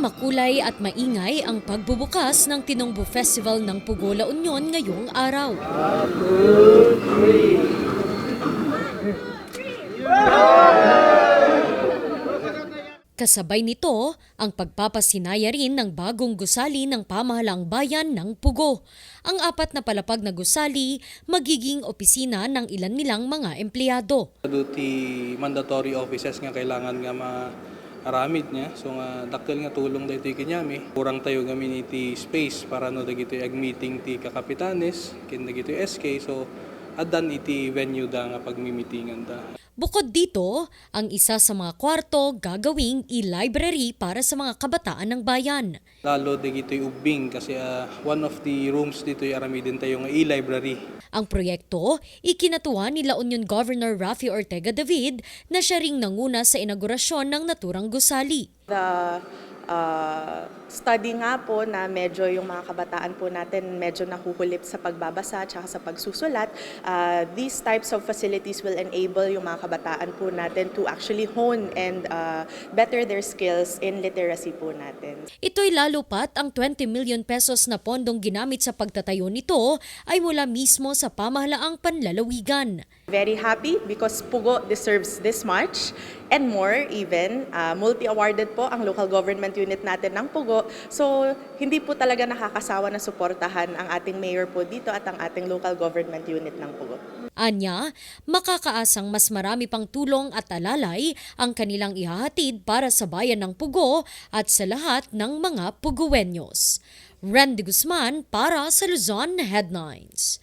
Makulay at maingay ang pagbubukas ng Tinongbu Festival ng Pugo La Union ngayong araw. Kasabay nito ang pagpapasinaya rin ng bagong gusali ng pamahalang bayan ng Pugo. Ang apat na palapag na gusali magiging opisina ng ilan nilang mga empleyado. Duty mandatory offices nga kailangan nga maaramid niya. So nga dakkel nga tulong dayto kinyami. Kurang tayo gamin iti space para no dagito ag meeting ti kakapitanes, kin dagito SK. So adan iti venue da nga pagmimitingan da. Bukod dito, ang isa sa mga kwarto gagawing e-library para sa mga kabataan ng bayan. Lalo dagito ubing kasi ah, one of the rooms dito ay aramidin tayo nga e-library. Ang proyekto, ikinatuwa ni La Union Governor Rafi Ortega David na siya ring nanguna sa inaugurasyon ng naturang gusali. The uh, study nga po na medyo yung mga kabataan po natin medyo nahuhulip sa pagbabasa at sa pagsusulat, uh, these types of facilities will enable yung mga kabataan po natin to actually hone and uh, better their skills in literacy po natin. Ito'y lalo pat ang 20 million pesos na pondong ginamit sa pagtatayo nito ay mula mismo sa pamahalaang panlalawigan. Very happy because Pugo deserves this much and more even. Uh, multi-awarded po ang local government unit natin ng Pugo. So, hindi po talaga nakakasawa na suportahan ang ating mayor po dito at ang ating local government unit ng Pugo. Anya, makakaasang mas marami pang tulong at alalay ang kanilang ihahatid para sa bayan ng Pugo at sa lahat ng mga Puguenyos. Randy Guzman para sa Luzon Headlines.